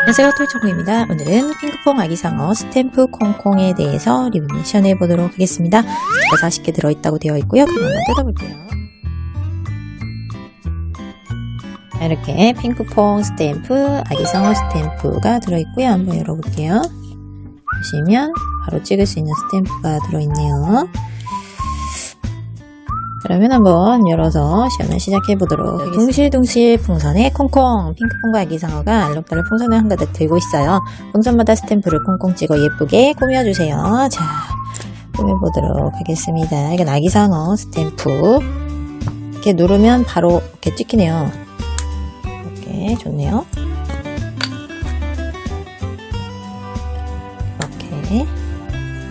안녕하세요 톨초코입니다. 오늘은 핑크퐁 아기상어 스탬프 콩콩에 대해서 리뷰션 해보도록 하겠습니다. 스티커 40개 들어있다고 되어 있고요. 그럼 뜯어볼게요. 자, 이렇게 핑크퐁 스탬프, 아기상어 스탬프가 들어있고요. 한번 열어볼게요. 보시면 바로 찍을 수 있는 스탬프가 들어있네요. 그러면 한번 열어서 시연을 시작해 보도록 하겠습니다. 둥실둥실 풍선에 콩콩 핑크퐁과 아기상어가 알록달록 풍선을 한가득 들고 있어요. 풍선마다 스탬프를 콩콩 찍어 예쁘게 꾸며주세요. 자, 꾸며보도록 하겠습니다. 이건 아기상어 스탬프. 이렇게 누르면 바로 이렇게 찍히네요. 이렇게 좋네요. 이렇게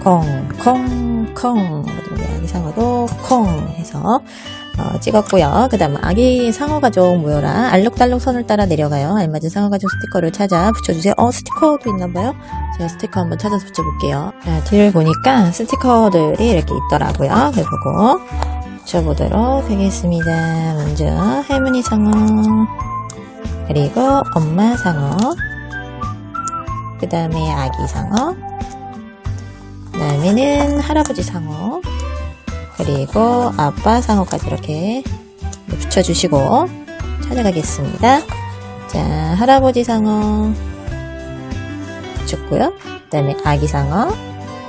콩콩콩 우리 아기 상어도 콩 해서 어, 찍었고요. 그 다음 아기 상어 가족 모여라 알록달록 선을 따라 내려가요. 알맞은 상어 가족 스티커를 찾아 붙여주세요. 어 스티커도 있나봐요. 제가 스티커 한번 찾아서 붙여볼게요. 자, 뒤를 보니까 스티커들이 이렇게 있더라고요. 그걸 보고 붙여보도록 하겠습니다. 먼저 할머니 상어 그리고 엄마 상어 그 다음에 아기 상어 그 다음에는 할아버지 상어 그리고 아빠 상어까지 이렇게 붙여주시고 찾아가겠습니다. 자 할아버지 상어 붙였고요. 그 다음에 아기 상어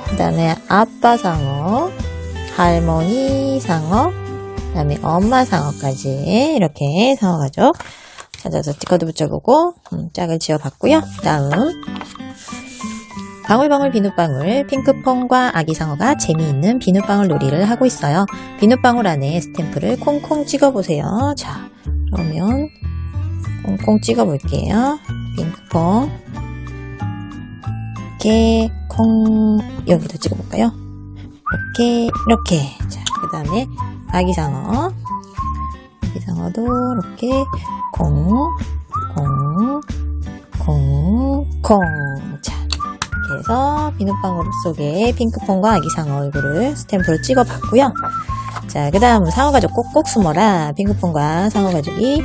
그 다음에 아빠 상어 할머니 상어 그 다음에 엄마 상어까지 이렇게 상어 가족 찾아서 스티커도 붙여보고 음, 짝을 지어봤고요. 다음 방울방울 비눗방울 핑크퐁과 아기상어가 재미있는 비눗방울 놀이를 하고 있어요. 비눗방울 안에 스탬프를 콩콩 찍어보세요. 자, 그러면 콩콩 찍어볼게요. 핑크퐁 이렇게 콩 여기도 찍어볼까요? 이렇게 이렇게 자, 그 다음에 아기상어 아기상어도 이렇게 콩 콩, 콩, 콩. 해서 비눗방울 속에 핑크퐁과 아기상어 얼굴을 스탬프로 찍어봤고요. 자, 그 다음 상어가족 꼭꼭 숨어라. 핑크퐁과 상어가족이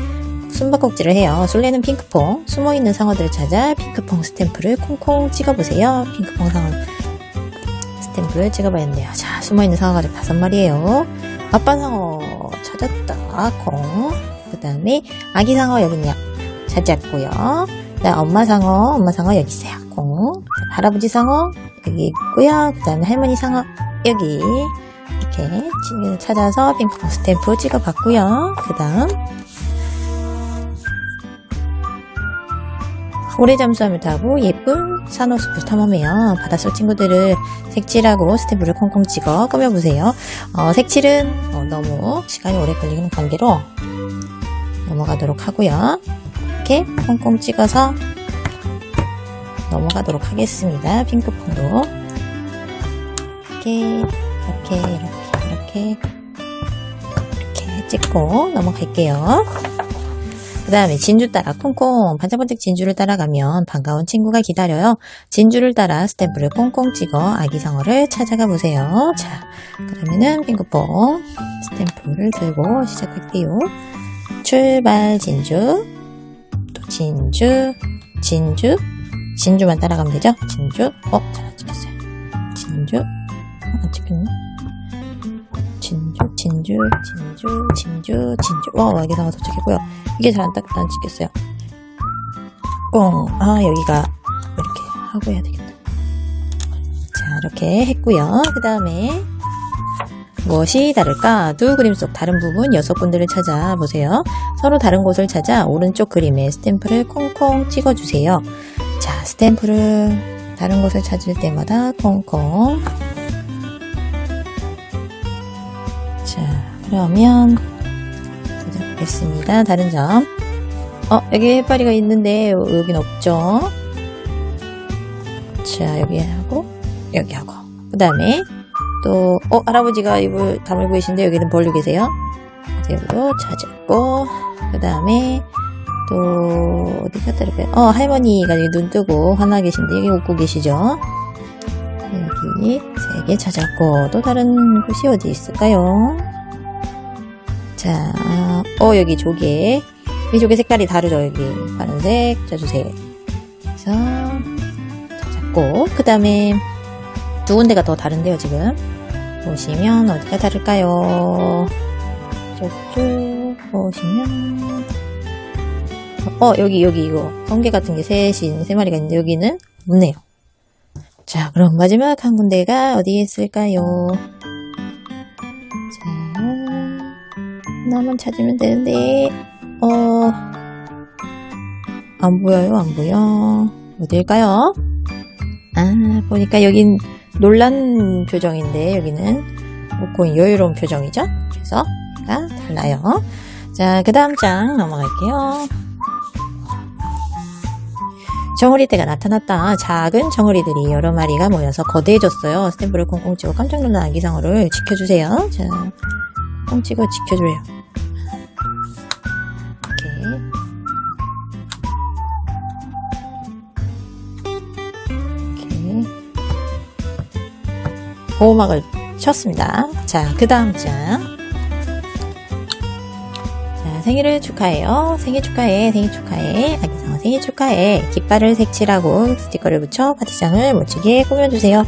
숨바꼭질을 해요. 술래는 핑크퐁, 숨어있는 상어들을 찾아 핑크퐁 스탬프를 콩콩 찍어보세요. 핑크퐁 상어 스탬프를 찍어봐야겠네요. 자, 숨어있는 상어가족 다섯 마리예요. 아빠 상어 찾았다. 콩. 그 다음에 아기 상어 여기 있네요. 찾았고요. 그다음 엄마 상어, 엄마 상어 여기 있어요. 공. 할아버지 상어 여기 있고요. 그 다음에 할머니 상어 여기 이렇게 지- 찾아서 핑크 스탬프 찍어봤고요. 그 다음 오래 잠수함을 타고 예쁜 산호숲을 탐험해요. 바닷속 친구들을 색칠하고 스탬프를 콩콩 찍어 꾸며보세요. 어, 색칠은 어, 너무 시간이 오래 걸리는 관계로 넘어가도록 하고요. 이렇게 콩콩 찍어서 넘어가도록 하겠습니다. 핑크퐁도 이렇게 이렇게 이렇게 이렇게 이렇게 찍고 넘어갈게요. 그 다음에 진주 따라 콩콩 반짝반짝 진주를 따라가면 반가운 친구가 기다려요. 진주를 따라 스탬프를 콩콩 찍어 아기 상어를 찾아가 보세요. 자, 그러면은 핑크퐁 스탬프를 들고 시작할게요. 출발 진주 또 진주 진주? 진주만 따라가면 되죠? 진주? 어? 잘 안 찍혔어요. 진주? 어, 안 찍혔네. 진주 진주 진주 진주 진주. 와 여기 상어 도착했고요. 이게 잘 안 안 찍혔어요. 뽕아 여기가 이렇게 하고 해야 되겠다. 자 이렇게 했고요. 그 다음에 무엇이 다를까? 두 그림 속 다른 부분 여섯 군데를 찾아보세요. 서로 다른 곳을 찾아 오른쪽 그림에 스탬프를 콩콩 찍어주세요. 자, 스탬프를 다른 곳을 찾을 때마다 콩콩. 자, 그러면 찾아보겠습니다. 다른 점. 어, 여기 해파리가 있는데 여- 여긴 없죠? 자, 여기 하고 여기 하고 그 다음에 또, 어, 할아버지가 입을 다물고 계신데 여기는 벌려 계세요. 여기도 찾았고, 그 다음에 또, 어디 이렇게, 어, 할머니가 여기 눈 뜨고 화나 계신데 여기 웃고 계시죠. 여기 세 개 찾았고, 또 다른 곳이 어디 있을까요? 자, 어, 여기 조개. 이쪽에 색깔이 다르죠, 여기. 파란색, 자, 주세요. 그래서, 자, 잡고, 그 다음에, 두 군데가 더 다른데요, 지금. 보시면, 어디가 다를까요? 저쪽, 보시면, 어, 여기, 여기, 이거. 성게 같은 게 셋이, 세 마리가 있는데, 여기는 없네요. 자, 그럼 마지막 한 군데가 어디에 있을까요? 자, 하나만 찾으면 되는데, 어, 안 보여요, 안 보여. 어딜까요? 아, 보니까 여긴 놀란 표정인데, 여기는 웃고 여유로운 표정이죠? 그래서, 얘가 달라요. 자, 그 다음 장 넘어갈게요. 정어리떼가 나타났다. 작은 정어리들이 여러 마리가 모여서 거대해졌어요. 스탬프를 콩콩 찍어 깜짝 놀란 아기상어를 지켜주세요. 자, 콩 찍어 지켜줘요. 보호막을 쳤습니다. 자, 그 다음 장. 자, 생일을 축하해요. 생일 축하해, 생일 축하해. 아기상어 생일 축하해. 깃발을 색칠하고 스티커를 붙여 파티장을 멋지게 꾸며주세요.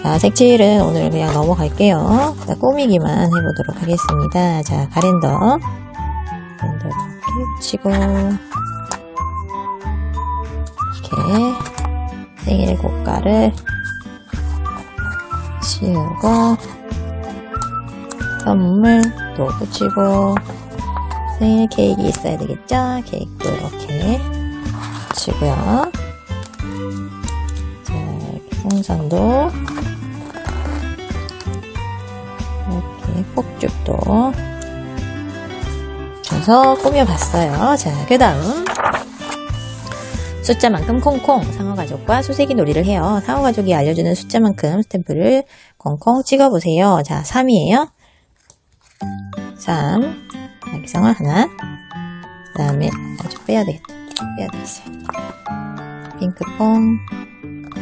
자, 색칠은 오늘 그냥 넘어갈게요. 자, 꾸미기만 해보도록 하겠습니다. 자, 가랜더. 가랜더 이렇게 치고. 이렇게. 생일 고가를 씌우고. 선물 또 붙이고. 생일 케이크 있어야 되겠죠? 케이크도 이렇게 붙이고요. 자, 이렇게 풍선도 이렇게 폭죽도 그래서 꾸며봤어요. 자, 그 다음 숫자만큼 콩콩 상어가족과 수세기 놀이를 해요. 상어가족이 알려주는 숫자만큼 스탬프를 콩콩 찍어보세요. 자, 3이에요. 3 아기상어 하나. 그 다음에 아주 빼야 되겠다. 빼야 되겠어요 핑크퐁.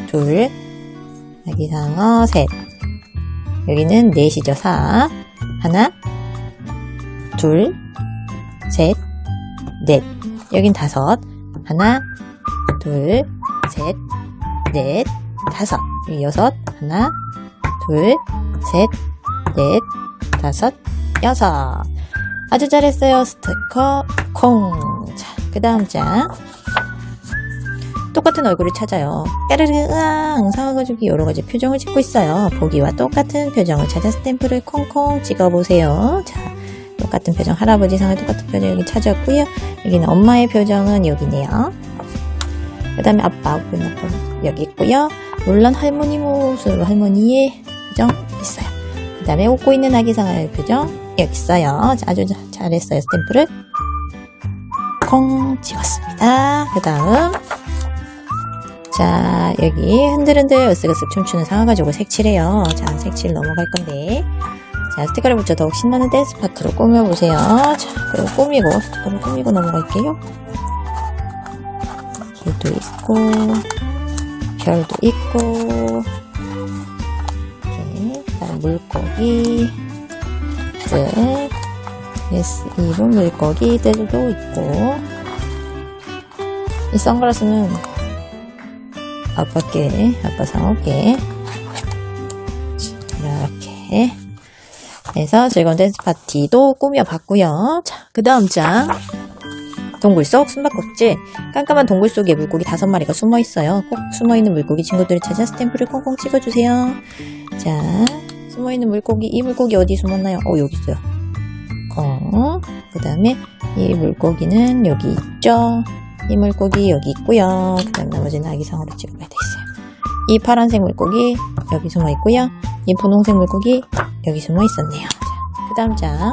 둘. 아기상어 셋. 여기는 넷이죠 4 하나. 둘 셋 넷. 여긴 다섯. 하나 둘 셋 넷 다섯 여기 여섯 하나 둘 셋 넷 다섯 여섯 아주 잘했어요. 스티커 콩. 자, 그 다음 장. 똑같은 얼굴을 찾아요. 까르르 으앙 상어가족이 여러가지 표정을 짓고 있어요. 보기와 똑같은 표정을 찾아 스탬프를 콩콩 찍어보세요. 자, 똑같은 표정 할아버지 상어 똑같은 표정 여기 찾았고요. 여기는 엄마의 표정은 여기네요. 그 다음에 아빠 여기 있고요. 놀란 할머니 모습 할머니의 표정 있어요. 그 다음에 웃고 있는 아기상어의 표정 여기 있어요. 자, 아주 자- 잘했어요. 스탬프를 콩 찍었습니다. 그 다음 자 여기 흔들흔들 으쓱으쓱 춤추는 상어 가지고 색칠해요. 자 색칠 넘어갈 건데 자 스티커를 붙여 더욱 신나는 댄스 파트로 꾸며보세요. 자 그리고 꾸미고 스티커를 꾸미고 넘어갈게요. 길도 있고 별도 있고 그다음 물고기 네. 예스, 이분 물고기들도 있고 이 선글라스는 아빠께 아빠 상어께 이렇게 해서 즐거운 댄스 파티도 꾸며봤고요 자 그 다음 장 동굴 속 숨바꼭질 깜깜한 동굴 속에 물고기 다섯 마리가 숨어 있어요 꼭 숨어 있는 물고기 친구들을 찾아 스탬프를 콩콩 찍어주세요 자 숨어 있는 물고기 이 물고기 어디 숨었나요 어 여기 있어요 콩. 그 다음에 이 물고기는 여기 있죠. 이 물고기 여기 있고요. 그 다음 나머지는 아기상어로 찍어봐야 되겠어요. 이 파란색 물고기 여기 숨어 있고요. 이 분홍색 물고기 여기 숨어 있었네요. 그 다음 장.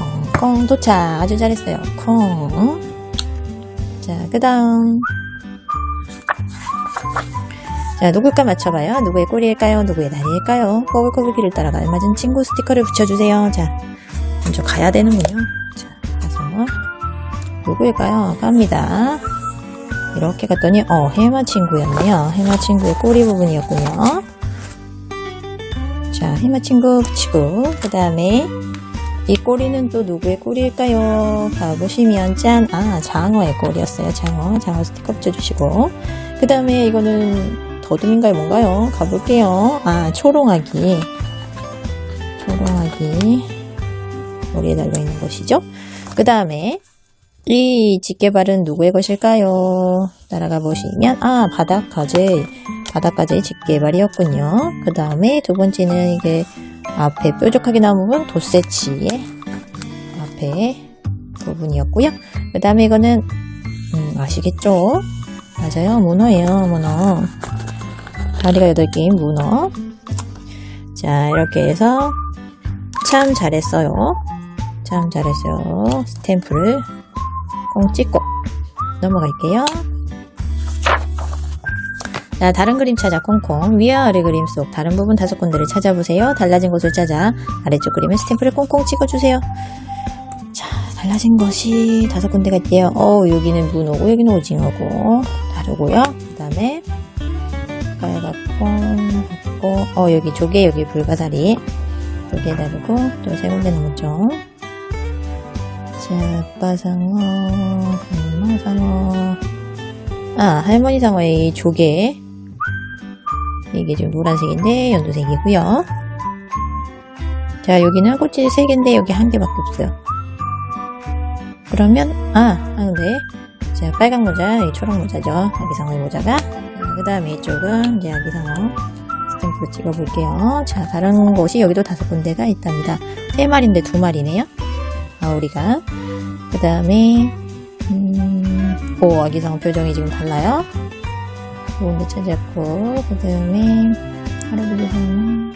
콩 도착. 아주 잘했어요. 콩. 자, 그 다음. 자, 누굴까 맞춰봐요. 누구의 꼬리일까요? 누구의 다리일까요? 꼬불꼬불 길을 따라가 알맞은 친구 스티커를 붙여주세요. 자, 먼저 가야 되는군요. 자, 가서 누구일까요? 갑니다. 이렇게 갔더니 어, 해마 친구였네요. 해마 친구의 꼬리 부분이었군요. 자, 해마 친구 붙이고 그 다음에 이 꼬리는 또 누구의 꼬리일까요? 가보시면, 짠! 아, 장어의 꼬리였어요. 장어. 장어 스티커 붙여주시고. 그 다음에 이거는 더듬인가요? 뭔가요? 가볼게요. 아, 초롱아기. 초롱아기. 머리에 달려있는 것이죠. 그 다음에, 이 집게발은 누구의 것일까요? 따라가 보시면, 아, 바닥가재. 바닥가재의 집게발이었군요. 그 다음에 두 번째는 이게 앞에 뾰족하게 나온 부분, 도세치의 앞에 부분이었고요. 그 다음에 이거는, 음, 아시겠죠? 맞아요. 문어예요, 문어. 다리가 8개인 문어. 자, 이렇게 해서 참 잘했어요. 참 잘했어요. 스탬프를 꽁 찍고 넘어갈게요. 자, 다른 그림 찾아 콩콩 위아래 그림 속 다른 부분 다섯 군데를 찾아보세요. 달라진 곳을 찾아 아래쪽 그림에 스탬프를 콩콩 찍어주세요. 자, 달라진 것이 다섯 군데가 있대요. 어, 여기는 문어고 여기는 오징어고 다르고요. 그 다음에 빨갛고 고 어, 여기 조개 여기 불가사리 조개 다르고 또 세 군데 남았죠. 자, 아빠 상어, 엄마 상어. 아, 할머니 상어의 이 조개. 이게 지금 노란색인데 연두색이고요. 자, 여기는 꽃이 세 개인데 여기 한 개밖에 없어요. 그러면 아, 아 근데 자, 빨간 모자, 이 초록 모자죠. 아기상어의 모자가. 그 다음에 이쪽은 이제 아기상어 스탬프로 찍어볼게요. 자, 다른 곳이 여기도 다섯 군데가 있답니다. 세 마리인데 두 마리네요. 아우리가. 그 다음에, 음, 오, 아기상어 표정이 지금 달라요. 좋은데 찾았고, 그 다음에, 할아버지 상어.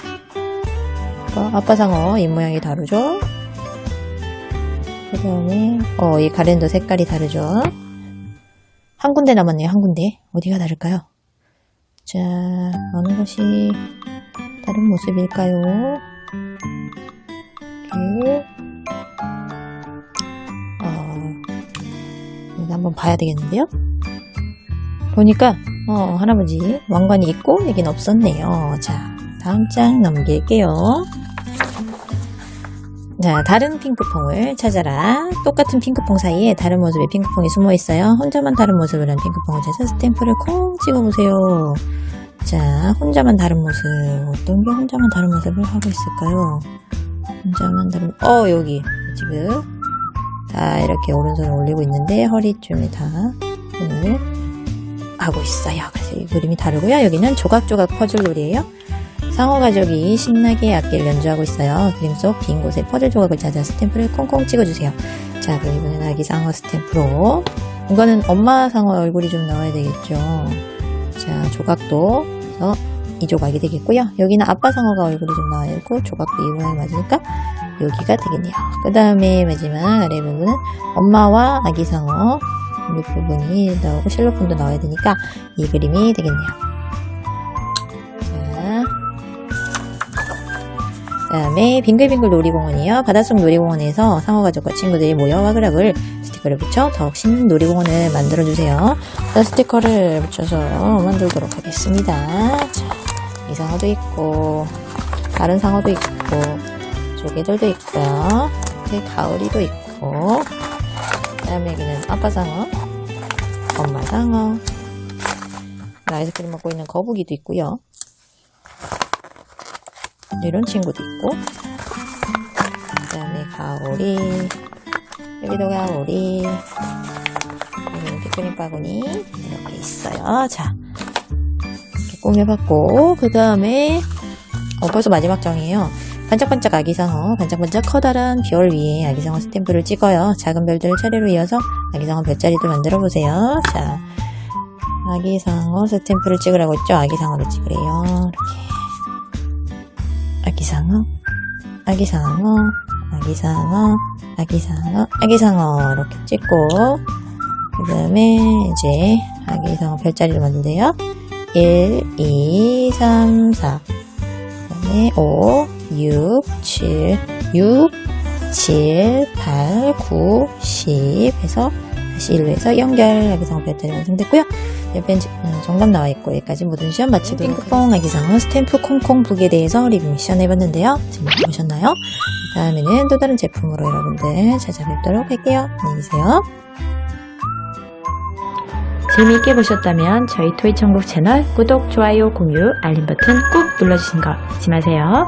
어, 아빠 상어 입 모양이 다르죠? 그 다음에, 어, 이 가랜더 색깔이 다르죠? 한 군데 남았네요, 한 군데. 어디가 다를까요? 자, 어느 것이 다른 모습일까요? 이렇게, 어, 이거 한번 봐야 되겠는데요? 보니까, 어, 할아버지 왕관이 있고, 여긴 없었네요. 자, 다음 장 넘길게요. 자, 다른 핑크퐁을 찾아라. 똑같은 핑크퐁 사이에 다른 모습의 핑크퐁이 숨어 있어요. 혼자만 다른 모습을 한 핑크퐁을 찾아 스탬프를 콩 찍어보세요. 자, 혼자만 다른 모습. 어떤 게 혼자만 다른 모습을 하고 있을까요? 혼자만 다른, 어, 여기. 지금. 다 이렇게 오른손을 올리고 있는데, 허리쯤에 다 손을 하고 있어요. 그래서 이 그림이 다르고요. 여기는 조각조각 퍼즐놀이에요. 상어 가족이 신나게 악기를 연주하고 있어요. 그림 속 빈 곳에 퍼즐 조각을 찾아 스탬프를 콩콩 찍어주세요. 자, 그럼 이번엔 아기 상어 스탬프로. 이거는 엄마 상어 얼굴이 좀 나와야 되겠죠. 자, 조각도 그래서 이 조각이 되겠고요. 여기는 아빠 상어가 얼굴이 좀 나와야 되고 조각도 이 모양이 맞으니까 여기가 되겠네요. 그 다음에 마지막 아래 부분은 엄마와 아기 상어 밑부분이 나오고 실로폰도 나와야 되니까 이 그림이 되겠네요. 자, 그다음에 빙글빙글 놀이공원이에요. 바닷속 놀이공원에서 상어가족과 친구들이 모여 와글와글 스티커를 붙여 더욱 신나는 놀이공원을 만들어주세요. 자, 스티커를 붙여서 만들도록 하겠습니다. 자, 이 상어도 있고 다른 상어도 있고 조개들도 있고요. 그 가오리도 있고 여기는 아빠 상어, 엄마 상어, 아이스크림 먹고 있는 거북이도 있고요. 이런 친구도 있고. 그 다음에 가오리 여기도 가오리 여기는 피크닉 바구니 이렇게 있어요. 자 이렇게 꾸며봤고 그 다음에 어, 벌써 마지막 장이에요 반짝반짝 아기상어 반짝반짝 커다란 별 위에 아기상어 스탬프를 찍어요. 작은 별들을 차례로 이어서 아기상어 별자리도 만들어 보세요. 자 아기상어 스탬프를 찍으라고 했죠? 아기상어를 찍으래요. 이렇게. 아기상어, 아기상어, 아기상어, 아기상어, 아기상어 이렇게 찍고 그 다음에 이제 아기상어 별자리를 만든대요. 1, 2, 3, 4. 그 다음에 5, 6, 7, 6, 7, 8, 9, 10 해서 다시 1로 해서 연결 아기상어 별자리 완성됐고요. 옆에 이제, 음, 정답 나와 있고 여기까지 모든 시험 마치도록 핑크퐁 아기상어 스탬프 콩콩 북에 대해서 리뷰 미션 해봤는데요. 재밌게 보셨나요? 다음에는 또 다른 제품으로 여러분들 찾아뵙도록 할게요. 안녕히 계세요. 재미있게 보셨다면 저희 토이 천국 채널 구독, 좋아요, 공유, 알림 버튼 꾹 눌러주신 거 잊지 마세요.